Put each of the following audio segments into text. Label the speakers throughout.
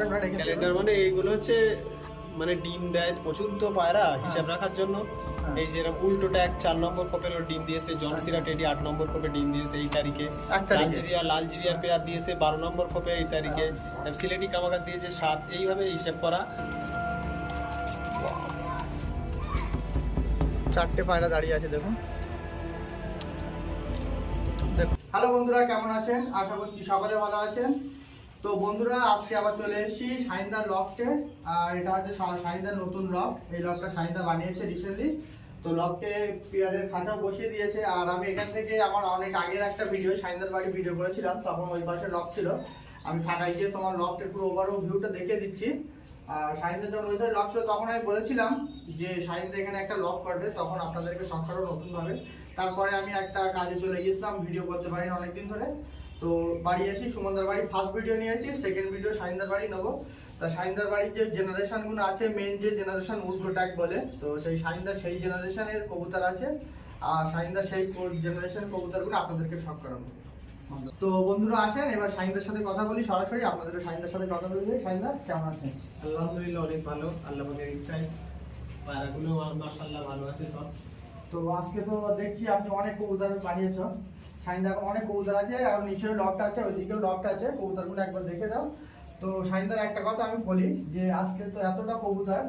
Speaker 1: রেখে
Speaker 2: ক্যালেন্ডার মানে এইগুলো হচ্ছে মানে ডিম দেয় প্রচুর তো পায়রা হিসাব রাখার জন্য।
Speaker 1: হ্যাঁ।
Speaker 2: এই যে এরকম উল্টোটা এক চার নম্বর কোপের ডিম দিয়েছে জনসিরা টেডি আট নম্বর কোপে ডিম দিয়েছে এই তারিখে। লালজিরিয়া লালজিরিয়ার পেয়ার দিয়েছে বারো নম্বর কোপে এই তারিখে।
Speaker 1: হ্যাঁ।
Speaker 2: সিলেটি কামাকার দিয়েছে সাত এইভাবে হিসাব করা।
Speaker 1: চারটে পায়রা দাঁড়িয়ে আছে দেখুন। হ্যালো বন্ধুরা কেমন আছেন? আশা করছি সকালে ভালো আছেন। তো বন্ধুরা, আজকে আবার চলে এসেছি সাইন্দার লকটে আর এটা হচ্ছে সাইন্দার নতুন লক। এই লকটা সাইন্দা বানিয়েছে রিসেন্টলি তো লকটে পিয়ারের খাঁচাও বসিয়ে দিয়েছে। আর আমি এখান থেকে আমার অনেক আগের একটা ভিডিও সাইন্দার বাড়ি ভিডিও করেছিলাম। তখন ওই পাশে লক ছিল। আমি ফাঁকায় গিয়ে তোমার লকটের পুরো ওভারঅল ভিউটা দেখে দিচ্ছি। আর সাইন্সের যখন ওই লক ছিল, তখন আমি বলেছিলাম যে সাইন্স এখানে একটা লক করবে। তখন আপনাদেরকে করো নতুনভাবে। তারপরে আমি একটা কাজে চলে গিয়েছিলাম ভিডিও করতে পারি না অনেকদিন ধরে। তো বাড়ি এসি সুমনদার বাড়ি। ফার্স্ট ভিডিও নিয়েছি সেকেন্ড ভিডিও সাইন্দার বাড়ি নেব। তা সাইন্দার বাড়ির যে জেনারেশনগুলো আছে মেন যে জেনারেশন উল্টো ট্যাগ বলে তো সেই সাইন্দার সেই জেনারেশনের কবুতর আছে। আর সাইন্দার সেই জেনারেশন কবুতরগুলো আপনাদেরকে শখ করাবো। তো বন্ধুরা আসেন এবার সাইন্দার সাথে কথা বলি সরাসরি। আপনাদের সাইন্দার সাথে কথা বলি সাইন্দা কেমন আছেন?
Speaker 2: আলহামদুলিল্লাহ অনেক ভালো। আল্লাহ পাকের ইচ্ছায়। পায়রাগুলো আর মাশাআল্লাহ ভালো আছে সব।
Speaker 1: তো আজকে তো দেখছি আপনি অনেক কবুতর বানিয়েছ সাইন্দা এখন অনেক কবুতর আছে আর নিচেও লকটা আছে ওইদিকেও লকটা আছে কবুতরগুলো একবার দেখে দাও। তো সাইন্দার একটা কথা আমি বলি যে আজকে তো এতটা কবুতর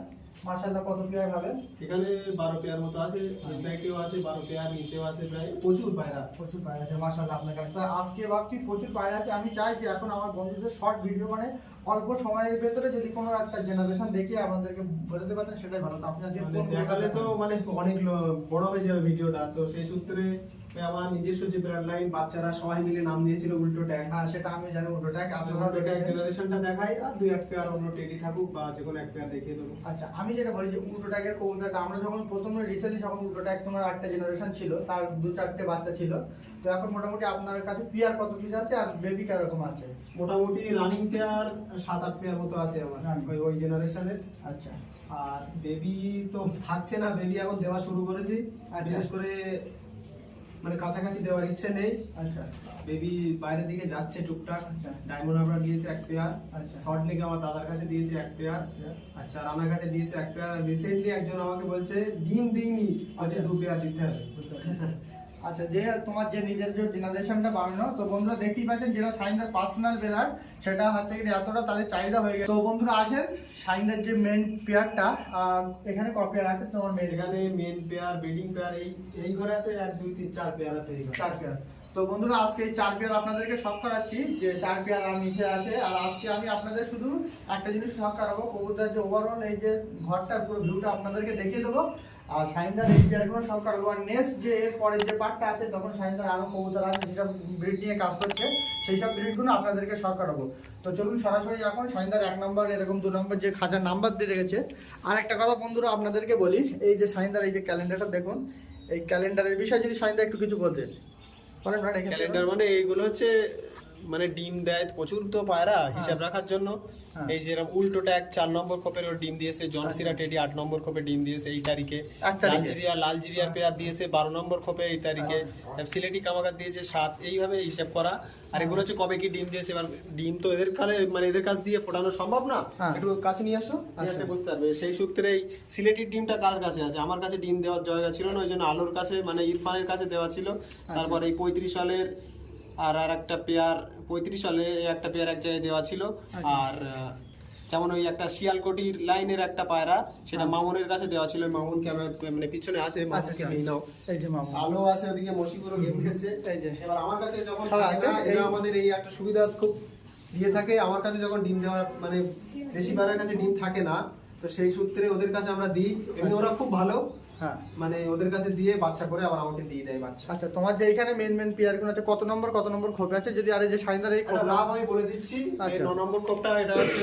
Speaker 1: মাশাআল্লাহ কত পেয়ার হবে?
Speaker 2: এখানে বারো পেয়ার মতো আছে এই সাইডেও আছে বারো পেয়ার নিচেও আছে প্রায়। প্রচুর পায়রা
Speaker 1: প্রচুর পায়রা আছে মাশাআল্লাহ আপনার কাছে। আজকে ভাবছি প্রচুর পায়রা আছে আমি চাই যে এখন আমার বন্ধুদের শর্ট ভিডিও মানে অল্প সময়ের ভেতরে যদি কোনো একটা জেনারেশন দেখিয়ে আপনাদেরকে বোঝাতে পারতেন সেটাই ভালো। তো আপনি আজকে
Speaker 2: মানে দেখালে তো মানে অনেক বড় হয়ে যাবে ভিডিওটা তো সেই সূত্রে আমার নিজস্ব যে ব্র্যান্ড লাইন বাচ্চারা সবাই মিলে নাম দিয়েছিল উল্টো ট্যাগ
Speaker 1: হ্যাঁ সেটা আমি জানি উল্টো ট্যাগ আপনারা দেখেছেন।
Speaker 2: জেনারেশনটা দেখাই আর দুই এক পেয়ার অন্য টেডি থাকুক বা যে কোনো এক পেয়ার দেখিয়ে দেবো।
Speaker 1: আচ্ছা আমি যেটা বলি যে উল্টো ট্যাগের কবুতরটা আমরা যখন প্রথমে রিসেন্টলি যখন উল্টো ট্যাগ তোমার একটা জেনারেশন ছিল তার দু চারটে বাচ্চা ছিল তো এখন মোটামুটি আপনার কাছে পিয়ার কত পিস আছে আর বেবি কীরকম আছে?
Speaker 2: মোটামুটি রানিং পেয়ার সাত আট পেয়ার মতো আছে আমার। ওই ওই জেনারেশনের
Speaker 1: আচ্ছা।
Speaker 2: আর বেবি তো থাকছে না বেবি এখন দেওয়া শুরু করেছি।
Speaker 1: আচ্ছা।
Speaker 2: বিশেষ করে মানে কাছাকাছি দেওয়ার ইচ্ছে নেই
Speaker 1: আচ্ছা
Speaker 2: বেবি বাইরের দিকে যাচ্ছে টুকটাক
Speaker 1: আচ্ছা।
Speaker 2: ডায়মন্ড হারবার দিয়েছি এক পেয়ার
Speaker 1: আচ্ছা।
Speaker 2: শর্ট লেগে আমার দাদার কাছে দিয়েছি এক পেয়ার
Speaker 1: আচ্ছা।
Speaker 2: আচ্ছা রানাঘাটে দিয়েছে এক পেয়ার রিসেন্টলি একজন আমাকে বলছে দিন দিইনি বলছে
Speaker 1: আচ্ছা।
Speaker 2: দু পেয়ার দিতে হবে
Speaker 1: আচ্ছা যে তোমার যে নিজের যে জেনারেশনটা বানানো তো বন্ধুরা দেখতেই পাচ্ছেন যেটা সাইন্সের পার্সোনাল বেলার সেটা হচ্ছে কি এতটা তাদের চাহিদা হয়ে গেছে। তো বন্ধুরা আসেন সাইন্সের যে মেন পেয়ারটা এখানে ক পেয়ার আছে? তোমার মেন
Speaker 2: এখানে মেন পেয়ার ব্রিডিং পেয়ার এই এই ঘরে আছে এক দুই তিন চার পেয়ার আছে এই
Speaker 1: চার পেয়ার তো বন্ধুরা আজকে এই চার পেয়ার আপনাদেরকে শখ করাচ্ছি যে চার পেয়ার আর নিচে আছে। আর আজকে আমি আপনাদের শুধু একটা জিনিস শখ করাবো কবুতর যে ওভারঅল এই যে ঘরটার পুরো ভিউটা আপনাদেরকে দেখিয়ে দেবো। আর সাইন্দার এই পেয়ারগুলো করাবো আর নেক্সট যে এর পরে যে পার্টটা আছে, তখন সাইন্দার আরও কবুতর আছে, যেসব ব্রিড নিয়ে কাজ করছে সেই সব ব্রিডগুলো আপনাদেরকে শখ করাবো তো চলুন সরাসরি এখন সাইন্দার এক নম্বর এরকম দু নম্বর যে খাঁচার নাম্বার দিয়ে রেখেছে। আর একটা কথা বন্ধুরা, আপনাদেরকে বলি, এই যে সাইন্দার, এই যে ক্যালেন্ডারটা দেখুন, এই ক্যালেন্ডারের বিষয়ে যদি সাইন্দার একটু কিছু বলতেন।
Speaker 2: ক্যালেন্ডার মানে এইগুলো হচ্ছে মানে ডিম দেয় প্রচুর তো পায়রা হিসাব রাখার জন্য
Speaker 1: হ্যাঁ।
Speaker 2: এই যে এরকম উল্টোটা এক চার নম্বর কোপের ওর ডিম দিয়েছে জনসিরা টেডি আট নম্বর কোপে ডিম দিয়েছে এই তারিখে
Speaker 1: তারিখে।
Speaker 2: লালজিরিয়া লালজিরিয়ার পেয়ার দিয়েছে বারো নম্বর কোপে এই তারিখে
Speaker 1: হ্যাঁ।
Speaker 2: সিলেটি কামাকার দিয়েছে সাত এইভাবে হিসাব করা আর এগুলো হচ্ছে কবে কি ডিম দিয়েছে এবার ডিম তো এদের কালে মানে এদের কাছ দিয়ে ফোটানো সম্ভব না
Speaker 1: হ্যাঁ।
Speaker 2: একটু কাছে নিয়ে আসো নিয়ে
Speaker 1: আচ্ছা।
Speaker 2: আসলে বুঝতে পারবে সেই সূত্রে এই সিলেটির ডিমটা কার কাছে আছে আমার কাছে ডিম দেওয়ার জায়গা ছিল না ওই জন্য আলোর কাছে মানে ইরফানের কাছে দেওয়া ছিল
Speaker 1: আচ্ছা।
Speaker 2: তারপর এই পঁয়ত্রিশ সালের আর আর একটা পেয়ার পঁয়ত্রিশ সালে একটা পেয়ার এক জায়গায় দেওয়া ছিল।
Speaker 1: আচ্ছা।
Speaker 2: আর যেমন ওই একটা শিয়ালকটির লাইনের একটা পায়রা সেটা
Speaker 1: হ্যাঁ।
Speaker 2: মামুনের কাছে দেওয়া ছিল। ওই মামুনকে আমার মানে পিছনে আছে? মামুনকে
Speaker 1: আচ্ছা।
Speaker 2: নিয়ে নাও।
Speaker 1: মামা
Speaker 2: আলো আছে ওদিকে মসিপুরো গেম খেলছে। এবার আমার কাছে যখন না,
Speaker 1: এই-
Speaker 2: আমাদের এই একটা সুবিধা খুব দিয়ে থাকে। আমার কাছে যখন ডিম দেওয়ার মানে রেসিভারের কাছে ডিম থাকে না তো সেই সূত্রে ওদের কাছে আমরা দিই। এমনি ওরা খুব ভালো।
Speaker 1: হ্যাঁ
Speaker 2: মানে ওদের কাছে দিয়ে বাচ্চা করে আবার আমাকে দিয়ে দেয় বাচ্চা।
Speaker 1: আচ্ছা তোমার যে এখানে মেন মেন পেয়ারগুলো আছে কত নম্বর কত নম্বর খোপে আছে? যদি আরে যে সাইন্দার এই খোপ
Speaker 2: নাম আমি বলে দিচ্ছি এই
Speaker 1: আচ্ছা।
Speaker 2: ন নম্বর কোপটা এটা হচ্ছে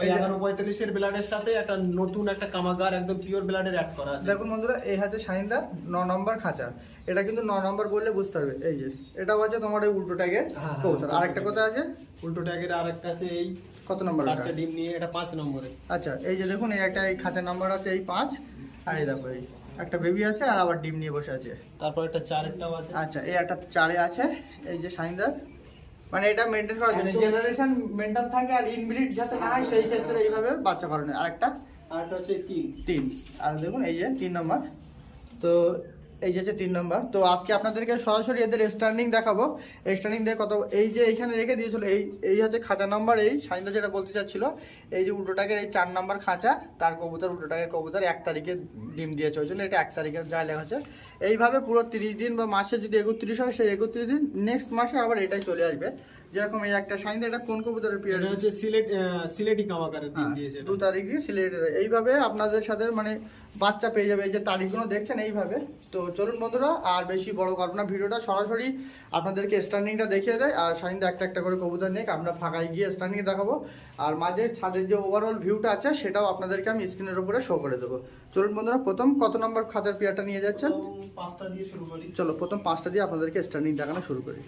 Speaker 2: ওই এগারো পঁয়তাল্লিশের ব্লাডের সাথে একটা নতুন একটা কামাগার একদম পিওর ব্লাডের অ্যাড করা আছে।
Speaker 1: দেখুন বন্ধুরা এই হচ্ছে সাইন্দার ন নম্বর খাঁচা। এটা কিন্তু ন নম্বর বললে বুঝতে পারবে। এই যে এটা হচ্ছে তোমার এই উল্টো ট্যাগের কৌতার আর একটা কথা আছে?
Speaker 2: উল্টো ট্যাগের আর একটা আছে এই
Speaker 1: কত নম্বর?
Speaker 2: বাচ্চা ডিম নিয়ে এটা পাঁচ নম্বরে
Speaker 1: আচ্ছা এই যে দেখুন এই একটা এই খাঁচার নাম্বার আছে এই পাঁচ। আর এই দেখো এই একটা বেবি আছে আর আবার ডিম নিয়ে বসে আছে।
Speaker 2: তারপর একটা চারেরটাও আছে।
Speaker 1: আচ্ছা এই একটা চারে আছে এই যে সাইন্দার। মানে এটা মেনটেন করার জন্য। জেনারেশন মেনটেন থাকে আর ইনব্রিড যাতে না হয় সেই ক্ষেত্রে এইভাবে বাচ্চা করানো। আরেকটা?
Speaker 2: আর একটা হচ্ছে তিন।
Speaker 1: তিন। আর দেখুন এই যে তিন নম্বর। তো এই যে হচ্ছে তিন নম্বর। তো আজকে আপনাদেরকে সরাসরি এদের স্ট্যান্ডিং দেখাবো। স্ট্যান্ডিং দিয়ে কত এই যে এখানে রেখে দিয়েছিল, এই এই হচ্ছে খাঁচা নাম্বার, এই সাইনদা যেটা বলতে চাচ্ছিল, এই যে উল্টোটাকের এই চার নম্বর খাঁচা, তার কবুতর, উল্টোটাকের কবুতর এক তারিখে ডিম দিয়েছে। ওই জন্য এটা এক তারিখের যা লেখা আছে এইভাবে পুরো তিরিশ দিন বা মাসে যদি একত্রিশ হয় সেই একত্রিশ দিন নেক্সট মাসে আবার এটাই চলে আসবে। যেরকম এই একটা সাইনদা এটা কোন কবুতরের পিরিয়ড
Speaker 2: হচ্ছে সিলেট সিলেটি কামাকারের দিন
Speaker 1: হ্যাঁ,
Speaker 2: দিয়েছে
Speaker 1: দু তারিখে সিলেটে। এইভাবে আপনাদের সাথে মানে বাচ্চা পেয়ে যাবে এই যে তারিখগুলো দেখছেন এইভাবে। তো চলুন বন্ধুরা আর বেশি বড় করব না ভিডিওটা সরাসরি আপনাদেরকে স্ট্যান্ডিংটা দেখিয়ে দেয়। আর সাইনদা একটা একটা করে কবুতর নিয়ে আমরা ফাঁকায় গিয়ে স্ট্যান্ডিং দেখাবো। আর মাঝে ছাদের যে ওভারঅল ভিউটা আছে সেটাও আপনাদেরকে আমি স্ক্রিনের উপরে শো করে দেবো। চলুন বন্ধুরা প্রথম কত নম্বর খাতার পেয়ারটা নিয়ে যাচ্ছেন? চলো, প্রথম পাঁচটা দিয়ে আপনাদেরকে স্ট্যান্ডিং দেখানো শুরু করি।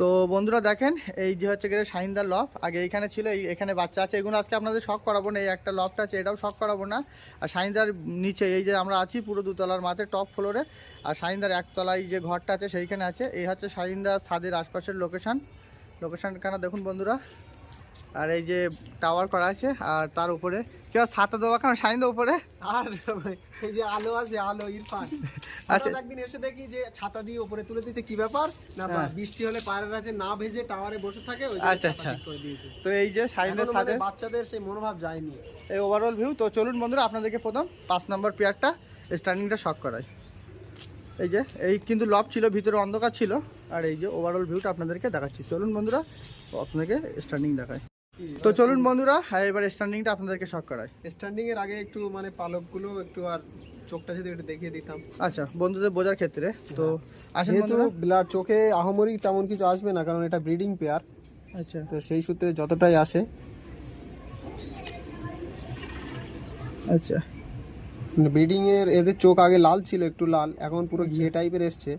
Speaker 1: তো বন্ধুরা দেখেন, এই যে হচ্ছে গেলে শাহিনদার লফ আগে এইখানে ছিল, এই এখানে বাচ্চা আছে। এগুলো আজকে আপনাদের শখ করাবো না, এই একটা লফটা আছে, এটাও শখ করাবো না। আর শাহিনদার নিচে, এই যে আমরা আছি পুরো দুতলার মাঠে টপ ফ্লোরে আর শাহিনদার একতলায় যে ঘরটা আছে, সেইখানে আছে। এই হচ্ছে শাহিনদার ছাদের আশপাশের লোকেশান লোকেশানখানা দেখুন বন্ধুরা। আর এই যে টাওয়ার করা আছে আর তার উপরে কেউ ছাতা দেওয়া কেন শাহিনদার উপরে।
Speaker 2: আর এই যে আলো আছে আলো ইরফান।
Speaker 1: আচ্ছা।
Speaker 2: একদিন এসে দেখি যে ছাতা দিয়ে উপরে তুলে দিয়েছে কি ব্যাপার? না
Speaker 1: হ্যাঁ।
Speaker 2: বৃষ্টি হলে পায়রা আছে না ভেজে টাওয়ারে বসে থাকে ওই
Speaker 1: আচ্ছা, আচ্ছা। তো এই যে শাহিনদার
Speaker 2: এখনও মানে বাচ্চাদের সেই মনোভাব যায়নি।
Speaker 1: এই ওভারঅল ভিউ তো চলুন বন্ধুরা আপনাদেরকে প্রথম পাঁচ নম্বর পেয়ারটা স্টার্নিংটা শক করাই। এই যে এই কিন্তু লব ছিল ভিতরে অন্ধকার ছিল। আর এই যে ওভারঅল ভিউটা আপনাদেরকে দেখাচ্ছি। চলুন বন্ধুরা ও আপনাদেরকে স্টার্নিং দেখায় তো চলুন বন্ধুরা হ্যাঁ এবার স্ট্যান্ডিংটা আপনাদেরকে শখ করাই।
Speaker 2: স্ট্যান্ডিং এর আগে একটু মানে পালকগুলো একটু আর চোখটা যদি একটু দেখিয়ে দিতাম।
Speaker 1: আচ্ছা বন্ধুদের বোঝার ক্ষেত্রে তো আসেন
Speaker 2: যেহেতু
Speaker 1: বন্ধুরা।
Speaker 2: ব্লা- চোখে আহমরি তেমন কিছু আসবে না কারণ এটা ব্রিডিং পেয়ার
Speaker 1: আচ্ছা।
Speaker 2: তো সেই সূত্রে যতটাই আসে।
Speaker 1: আচ্ছা।
Speaker 2: ব্রিডিং এর এদের চোখ আগে লাল ছিল একটু লাল। এখন পুরো ঘিয়ে টাইপের এসছে।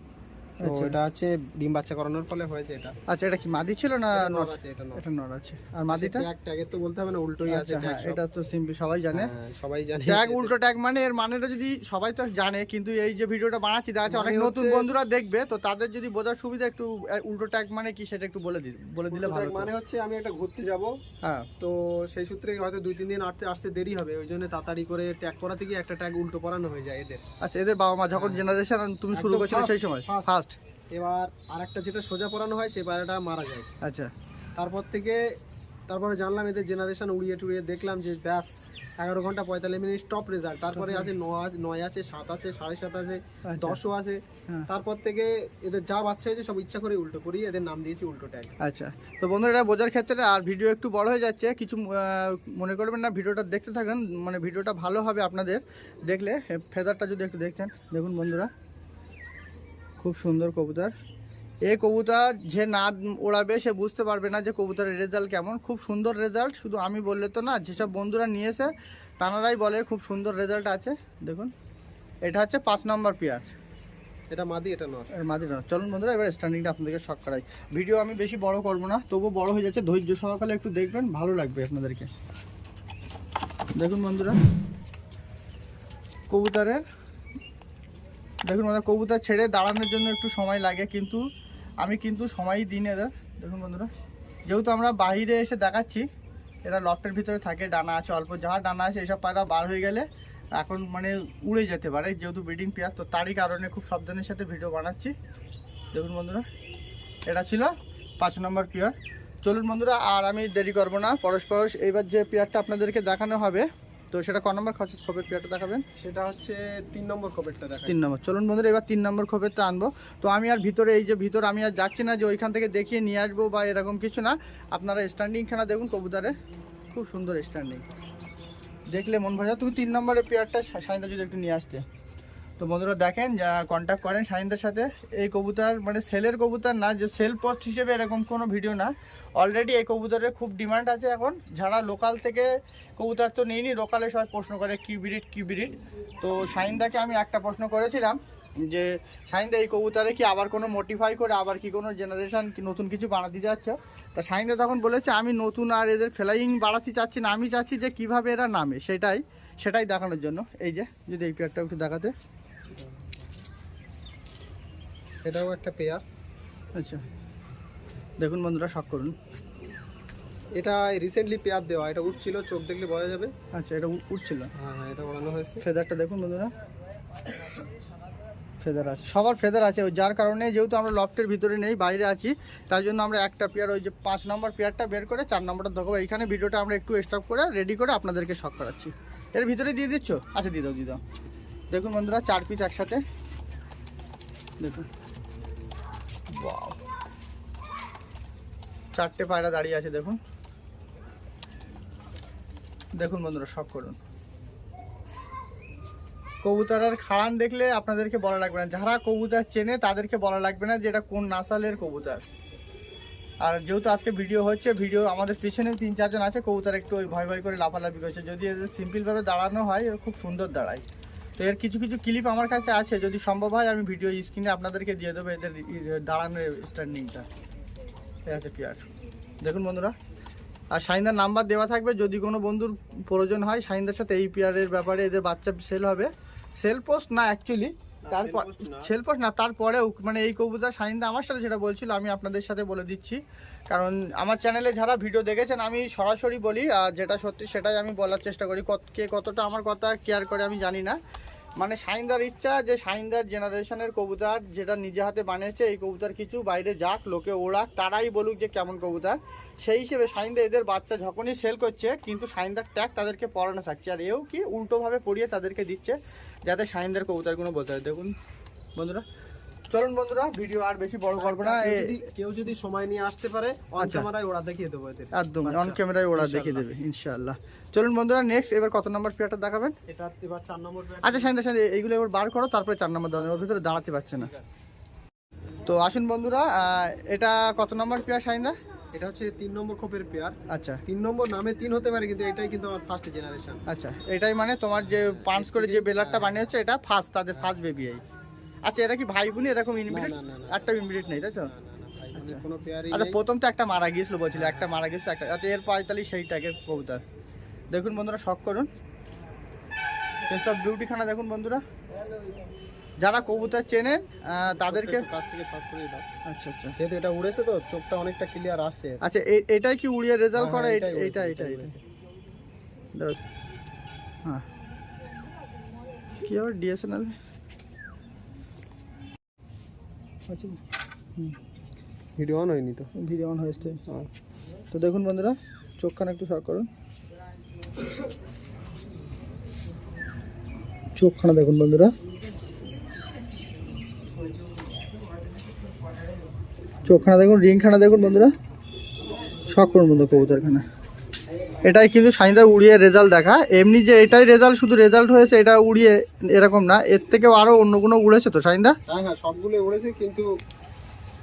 Speaker 2: তো। এটা হচ্ছে ডিম বাচ্চা করানোর ফলে হয়েছে এটা।
Speaker 1: আচ্ছা এটা কি মাদি ছিল না নর
Speaker 2: নর? আছে এটা নর।
Speaker 1: এটা নর আছে। আর মাদিটা?
Speaker 2: ট্যাগ ট্যাগের তো বলতে হবে না উল্টোই আছে
Speaker 1: হ্যাঁ এটা তো সিম্পল সবাই জানে।
Speaker 2: হ্যাঁ, সবাই জানে।
Speaker 1: ট্যাগ উল্টো ট্যাগ মানে এর মানেটা যদি সবাই তো জানে কিন্তু এই যে ভিডিওটা বানাচ্ছি দেখা যাচ্ছে অনেক নতুন বন্ধুরা দেখবে তো তাদের যদি বোঝার সুবিধা একটু উল্টো ট্যাগ মানে কি সেটা একটু বলে বলে দিলে ভালো
Speaker 2: মানে হচ্ছে আমি একটা ঘুরতে যাব।
Speaker 1: হ্যাঁ।
Speaker 2: তো সেই সূত্রে হয়তো দুই তিন দিন আসতে আসতে দেরি হবে ওই জন্য তাড়াতাড়ি করে ট্যাগ করাতে গিয়ে একটা ট্যাগ উল্টো পরানো হয়ে যায় এদের।
Speaker 1: আচ্ছা এদের বাবা মা যখন
Speaker 2: হ্যাঁ।
Speaker 1: জেনারেশন তুমি শুরু করেছিলে সেই সময়? ফার্স্ট
Speaker 2: এবার আর একটা যেটা সোজা পরানো হয় সেই পায়রাটা মারা যায়।
Speaker 1: আচ্ছা।
Speaker 2: তারপর থেকে তারপরে জানলাম এদের জেনারেশন উড়িয়ে টুড়িয়ে দেখলাম যে ব্যাস এগারো ঘণ্টা পঁয়তাল্লিশ মিনিট টপ রেজাল্ট তারপরে আছে নয় নয় আছে সাত আছে সাড়ে সাত আছে
Speaker 1: আচ্ছা।
Speaker 2: দশও আছে।
Speaker 1: হ্যাঁ।
Speaker 2: তারপর থেকে এদের যা বাচ্চা হয়েছে সব ইচ্ছা করে উল্টো করি এদের নাম দিয়েছি উল্টো ট্যাগ
Speaker 1: আচ্ছা। তো বন্ধুরা এটা বোঝার ক্ষেত্রে আর ভিডিও একটু বড় হয়ে যাচ্ছে। কিছু মনে করবেন না ভিডিওটা দেখতে থাকেন। মানে ভিডিওটা ভালো হবে আপনাদের। দেখলে ফেদারটা যদি একটু দেখছেন দেখুন বন্ধুরা। খুব সুন্দর কবুতর। এই কবুতর যে না ওড়াবে সে বুঝতে পারবে না যে কবুতরের রেজাল্ট কেমন। খুব সুন্দর রেজাল্ট শুধু আমি বললে তো না যেসব বন্ধুরা নিয়েছে তানারাই বলে খুব সুন্দর রেজাল্ট আছে। দেখুন এটা হচ্ছে পাঁচ নম্বর পেয়ার
Speaker 2: এটা মাদি এটা নর।
Speaker 1: এর মাঝে না চলুন বন্ধুরা এবার স্ট্যান্ডিংটা আপনাদেরকে শখ করাই। ভিডিও আমি বেশি বড় করব না তবু বড় হয়ে যাচ্ছে। ধৈর্য সহকারে একটু দেখবেন ভালো লাগবে আপনাদেরকে। দেখুন বন্ধুরা কবুতরের দেখুন বন্ধুরা, কবুতর ছেড়ে দাঁড়ানোর জন্য একটু সময় লাগে, কিন্তু আমি কিন্তু সময়ই দিই না, এদের। দেখুন বন্ধুরা, যেহেতু আমরা বাইরে এসে দেখাচ্ছি, এরা লফটের ভিতরে থাকে, ডানা আছে, অল্প যা ডানা আছে, এসব পায়রা বার হয়ে গেলে এখন মানে উড়ে যেতে পারে, যেহেতু ব্রিডিং পেয়ার তো তারই কারণে খুব সাবধানের সাথে ভিডিও বানাচ্ছি। দেখুন বন্ধুরা, এটা ছিল পাঁচ নম্বর পেয়ার। চলুন বন্ধুরা, আর আমি দেরি করব না, পরশ পরশ এইবার যে পেয়ারটা আপনাদেরকে দেখানো হবে তো সেটা ক নম্বর খোপের পেয়ারটা দেখাবেন?
Speaker 2: সেটা হচ্ছে তিন নম্বর কপেরটা দেখা
Speaker 1: তিন নম্বর। চলুন বন্ধুরা এবার তিন নম্বর খোপেরটা আনব। তো আমি আর ভিতরে এই যে ভিতর আমি আর যাচ্ছি না যে ওইখান থেকে দেখিয়ে নিয়ে আসব বা এরকম কিছু না। আপনারা স্ট্যান্ডিংখানা দেখুন কবুতারে। খুব সুন্দর স্ট্যান্ডিং দেখলে মন ভরে তুমি তিন নম্বরের পেয়ারটা সাইনটা যদি একটু নিয়ে আসতে। তো বন্ধুরা দেখেন, যা কন্ট্যাক্ট করেন শাহিনদের সাথে, এই কবুতর মানে সেলের কবুতর না, যে সেল পোস্ট হিসেবে এরকম কোনো ভিডিও না। অলরেডি এই কবুতরের খুব ডিমান্ড আছে এখন। যারা লোকাল থেকে কবুতর তো নিইনি লোকালে সবাই প্রশ্ন করে, কি ব্রিড কি ব্রিড তো শাহিনদাকে আমি একটা প্রশ্ন করেছিলাম, যে শাহিনদা এই কবুতরে কি আবার কোনো মোটিফাই করে, আবার কি কোনো জেনারেশন নতুন কিছু বানাতে যাচ্ছে? তা শাহিনদা তখন বলেছে, আমি নতুন আর এদের ফ্লাইং বাড়াতে চাচ্ছি না। আমি চাচ্ছি যে কীভাবে এরা নামে। সেটাই সেটাই দেখানোর জন্য। এই যে, যদি এই পেয়ারটা একটু দেখাতে।
Speaker 2: এটাও একটা পেয়ার
Speaker 1: আচ্ছা। দেখুন বন্ধুরা শখ করুন।
Speaker 2: এটা রিসেন্টলি পেয়ার দেওয়া এটা উঠছিল চোখ দেখলে বোঝা যাবে।
Speaker 1: আচ্ছা এটা উঠছিল।
Speaker 2: হ্যাঁ হ্যাঁ এটা ওড়ানো হয়েছে।
Speaker 1: ফেদারটা দেখুন বন্ধুরা। ফেদার আছে। সবার ফেদার আছে ওই যার কারণে যেহেতু আমরা লফটের ভিতরে নেই বাইরে আছি তার জন্য আমরা একটা পেয়ার ওই যে পাঁচ নম্বর পেয়ারটা বের করে চার নম্বরটা দেখাবো। এইখানে ভিডিওটা আমরা একটু স্টপ করে রেডি করে আপনাদেরকে শখ করাচ্ছি। এর ভিতরে দিয়ে দিচ্ছ? আচ্ছা দিয়ে দাও দিয়ে দাও। দেখুন বন্ধুরা চার পিস একসাথে। দেখুন। Wow! চারটে পায়রা দাঁড়িয়ে আছে, দেখুন। দেখুন বন্ধুরা, শখ করুন। কবুতরের খাড়ান দেখলে আপনাদেরকে বলা লাগবে না। যারা কবুতর চেনে, তাদেরকে বলা লাগবে না যে এটা কোন নাসালের কবুতর। আর যেহেতু আজকে ভিডিও হচ্ছে, ভিডিও আমাদের পিছনে তিন চারজন আছে, কবুতর একটু ওই ভয় ভয় করে লাফালাফি করছে। যদি এদের সিম্পলভাবে দাঁড়ানো হয় খুব সুন্দর দাঁড়ায়। তো এর কিছু কিছু ক্লিপ আমার কাছে আছে যদি সম্ভব হয় আমি ভিডিও স্ক্রিনে আপনাদেরকে দিয়ে দেবো এদের দাঁড়ানোর স্ট্যান্ডিংটা এই আছে পিয়ার দেখুন বন্ধুরা আর শাহিনদার নাম্বার দেওয়া থাকবে যদি কোনো বন্ধুর প্রয়োজন হয় শাহিনদার সাথে এই পিয়ারের ব্যাপারে এদের বাচ্চা সেল হবে। সেল পোস্ট না অ্যাকচুয়ালি তারপর। সেল পোস্ট না। তারপরেও মানে এই কবুতর শাহিনদা আমার সাথে যেটা বলছিল আমি আপনাদের সাথে বলে দিচ্ছি। কারণ আমার চ্যানেলে যারা ভিডিও দেখেছেন আমি সরাসরি বলি আর যেটা সত্যি সেটাই আমি বলার চেষ্টা করি কত- কে কতটা আমার কথা কেয়ার করে আমি জানি না। মানে শাহিনদার ইচ্ছা যে শাহিনদার জেনারেশনের কবুতর যেটা নিজে হাতে বানিয়েছে, এই কবুতর কিছু বাইরে যাক, লোকে ওড়াক, তারাই বলুক যে কেমন কবুতর। সেই হিসেবে শাহিনদা এদের বাচ্চা যখনই সেল করছে, কিন্তু শাহিনদার ট্যাগ তাদেরকে পড়ানো থাকছে। আর এও কি উল্টোভাবে পড়িয়ে তাদেরকে দিচ্ছে, যাতে শাহিনদার কবুতরগুলো বলতে হয় দেখুন, বন্ধুরা চলুন বন্ধুরা ভিডিও আর বেশি বড় করব না।
Speaker 2: কেউ যদি কেউ যদি সময় নিয়ে আসতে পারে অন
Speaker 1: আচ্ছা।
Speaker 2: ক্যামেরায় ওরা দেখিয়ে দেবো
Speaker 1: একদম। অন ক্যামেরায় ওরা দেখিয়ে। দেবে ইনশাআল্লাহ চলুন বন্ধুরা নেক্সট এবার কত নম্বর প্লেয়ারটা দেখাবেন?
Speaker 2: এটা এবার চার নম্বর।
Speaker 1: আচ্ছা শাহিনদা শাহিনদা এইগুলো এবার বার করো তারপরে চার নম্বর দাও ওর ভিতরে দাঁড়াতে পারছে না। তো আসুন বন্ধুরা এটা কত নম্বর পেয়ার শাহিনদা
Speaker 2: এটা হচ্ছে তিন নম্বর খোপের পেয়ার
Speaker 1: আচ্ছা।
Speaker 2: তিন নম্বর নামে তিন হতে পারে কিন্তু এটাই কিন্তু আমার ফার্স্ট জেনারেশন
Speaker 1: আচ্ছা এটাই মানে তোমার যে পাঞ্চ করে যে বেলারটা বানিয়ে হচ্ছে এটা ফার্স্ট তাদের ফার্স্ট বেবি এই আচ্ছা এরা কি ভাই বোনই এরকম ইনভিটেড। একটা ইনভিটেড নেই তাই তো?
Speaker 2: আচ্ছা।
Speaker 1: আচ্ছা প্রথমটা একটা মারা গিয়েছিল বলছিল একটা মারা গিয়েছিল একটা আচ্ছা এর পঁয়তাল্লিশ সেই ট্যাগের কবুতর। দেখুন বন্ধুরা শখ করুন। সেসব বিউটিখানা দেখুন বন্ধুরা। যারা কবুতর চেনেন তাদেরকে
Speaker 2: কাছ থেকে শর্ট করে দাও।
Speaker 1: আচ্ছা আচ্ছা।
Speaker 2: যেহেতু এটা উড়েছে তো চোখটা অনেকটা ক্লিয়ার আসছে।
Speaker 1: আচ্ছা এটাই কি উড়িয়ে রেজাল্ট করে? এটা এটা এটা
Speaker 2: এটাই
Speaker 1: এটা। হ্যাঁ। কি আবার ডিএসএলআর আচ্ছা
Speaker 2: ভিডিও অন হয়নি তো?
Speaker 1: ভিডিও অন হয়েছে। তো দেখুন বন্ধুরা চোখখানা একটু শখ করুন। চোখখানা দেখুন বন্ধুরা। চোখখানা দেখুন রিংখানা দেখুন বন্ধুরা। শখ করুন বন্ধু কবুতরখানা। এটাই কিন্তু সাইন্দা উড়িয়ে রেজাল্ট দেখা। এমনি যে এটাই রেজাল্ট শুধু রেজাল্ট হয়েছে এটা উড়িয়ে এরকম না। এর থেকেও আরও অন্য কোনো উড়েছে তো সাইনদা
Speaker 2: হ্যাঁ হ্যাঁ সবগুলো উড়েছে কিন্তু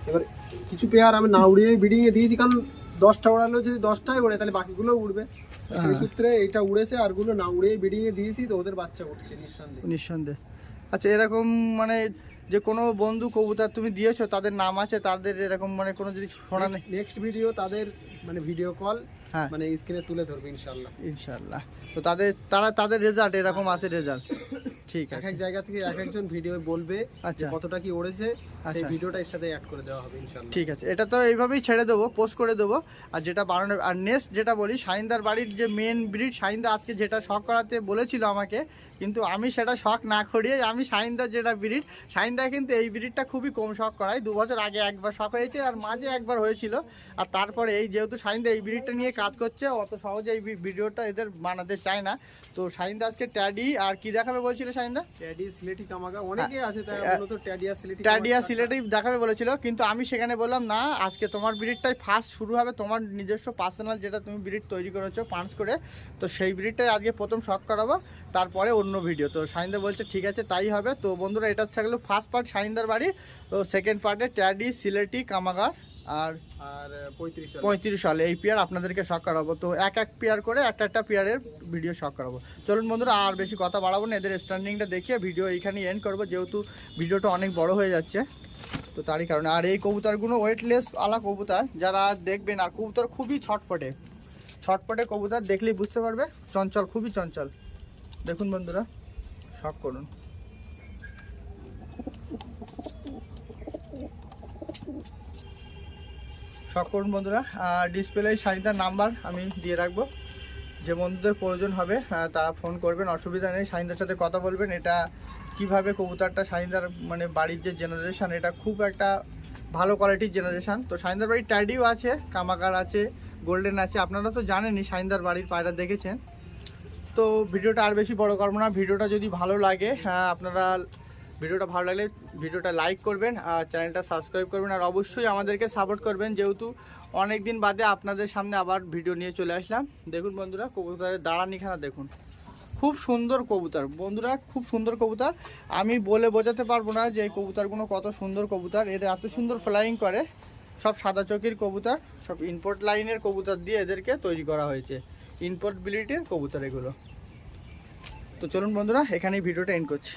Speaker 2: এবার কিছু পেয়ার আমি না উড়িয়ে বিডিং এ দিয়েছি কারণ দশটা উড়ালেও যদি দশটাই উড়ে তাহলে বাকিগুলো উড়বে। সেই
Speaker 1: হ্যাঁ।
Speaker 2: সূত্রে এটা উড়েছে আরগুলো না উড়িয়ে বিডিং এ দিয়েছি তো ওদের বাচ্চা উঠছে নিঃসন্দেহে।
Speaker 1: নিঃসন্দেহে। আচ্ছা এরকম মানে যে কোনো বন্ধু কবুতর তুমি দিয়েছ তাদের নাম আছে তাদের এরকম মানে কোনো যদি শোনা নেই?
Speaker 2: নেক্সট ভিডিও তাদের মানে ভিডিও কল
Speaker 1: হ্যাঁ।
Speaker 2: মানে স্ক্রিনে তুলে ধরবে ইনশাল্লাহ
Speaker 1: ইনশাল্লাহ তো তাদের তারা তাদের রেজাল্ট এরকম আছে রেজাল্ট ঠিক
Speaker 2: এক
Speaker 1: আছে।
Speaker 2: এক জায়গা থেকে এক একজন ভিডিও বলবে
Speaker 1: আচ্ছা।
Speaker 2: কতটা কি উড়েছে সেই
Speaker 1: আচ্ছা।
Speaker 2: ভিডিওটা এর সাথে অ্যাড করে দেওয়া হবে ইনশাল্লাহ
Speaker 1: ঠিক আছে। এটা তো এইভাবেই ছেড়ে দেবো পোস্ট করে দেবো। আর যেটা বানানো আর নেক্সট যেটা বলি শাহিনদার বাড়ির যে মেন ব্রিড শাহিনদা আজকে যেটা শখ করাতে বলেছিল আমাকে কিন্তু আমি সেটা শখ না করিয়ে আমি শাহিনদার যেটা ব্রিড শাহিনদা কিন্তু এই ব্রিডটা খুবই কম শখ করায়। দু বছর আগে একবার শখ হয়েছে আর মাঝে একবার হয়েছিল। আর তারপরে এই যেহেতু শাহিনদা এই ব্রিডটা নিয়ে কাজ করছে অত সহজে এই ভিডিওটা এদের বানাতে চায় না। তো শাহিনদা আজকে ট্যাডি আর কি দেখাবে বলছিল শাহিনদা
Speaker 2: ট্যাডি সিলেটি কামাগা অনেকে আছে তাই
Speaker 1: আহ,
Speaker 2: মূলত ট্যাডিয়া সিলেটি
Speaker 1: সিলেটেই দেখাবে বলেছিল কিন্তু আমি সেখানে বললাম না আজকে তোমার ব্রিডটাই ফার্স্ট শুরু হবে তোমার নিজস্ব পার্সোনাল যেটা তুমি ব্রিড তৈরি করেছ পাঞ্চ করে। তো সেই ব্রিডটাই আজকে প্রথম শখ করাবো তারপরে অন্য ভিডিও তো শাহিনদা বলছে ঠিক আছে তাই হবে। তো বন্ধুরা এটা থাকল ফার্স্ট পার্ট শাহিনদার বাড়ি তো সেকেন্ড পার্টে ট্যাডি সিলেটি কামাগার আর
Speaker 2: আর পঁয়ত্রিশ
Speaker 1: পঁয়ত্রিশ সালে এই পেয়ার আপনাদেরকে শখ করাবো। তো এক এক পেয়ার করে একটা একটা পেয়ারের ভিডিও শখ করাবো। চলুন বন্ধুরা আর বেশি কথা বাড়াবো না এদের স্ট্যান্ডিংটা দেখিয়ে ভিডিও এইখানে এন্ড করব। যেহেতু ভিডিওটা অনেক বড় হয়ে যাচ্ছে তো তারই কারণে। আর এই কবুতরগুলো ওয়েটলেস আলা কবুতর যারা দেখবেন আর কবুতর খুবই ছটপটে। ছটপটে কবুতর দেখলেই বুঝতে পারবে চঞ্চল খুবই চঞ্চল। দেখুন বন্ধুরা শখ করুন। করুন বন্ধুরা। ডিসপ্লে শাহিদার নাম্বার আমি দিয়ে রাখব। যে বন্ধুদের প্রয়োজন হবে তারা ফোন করবেন, অসুবিধা নেই। শাহিদার সাথে কথা বলবেন, এটা কীভাবে কবুতরটা শাহিদার মানে বাড়ির যে জেনারেশান এটা খুব একটা ভালো কোয়ালিটির জেনারেশান তো শাহিদার বাড়ির ট্যাডিও আছে, কামাকার আছে গোল্ডেন আছে, আপনারা তো জানেনই শাহিদার বাড়ির পায়রা দেখেছেন। তো ভিডিওটা আর বেশি বড় করব না। ভিডিওটা যদি ভালো লাগে হ্যাঁ আপনারা ভিডিওটা ভালো লাগলে ভিডিওটা লাইক করবেন, আর চ্যানেলটা সাবস্ক্রাইব করবেন, আর অবশ্যই আমাদেরকে সাপোর্ট করবেন। যেহেতু অনেক দিন বাদে আপনাদের সামনে আবার ভিডিও নিয়ে চলে আসলাম। দেখুন বন্ধুরা, কবুতরের দাঁড়ানিখানা দেখুন। খুব সুন্দর কবুতর। বন্ধুরা, খুব সুন্দর কবুতর। আমি বলে বোঝাতে পারব না যে এই কবুতরগুলো কত সুন্দর কবুতর। এরা এত সুন্দর ফ্লাইং করে। সব সাদা চকির কবুতর, সব ইম্পোর্ট লাইনের কবুতর দিয়ে এদেরকে তৈরি করা হয়েছে। ইম্পোর্ট বিলিটির কবুতর এগুলো। তো চলুন বন্ধুরা, এখানেই ভিডিওটা এন্ড করছি।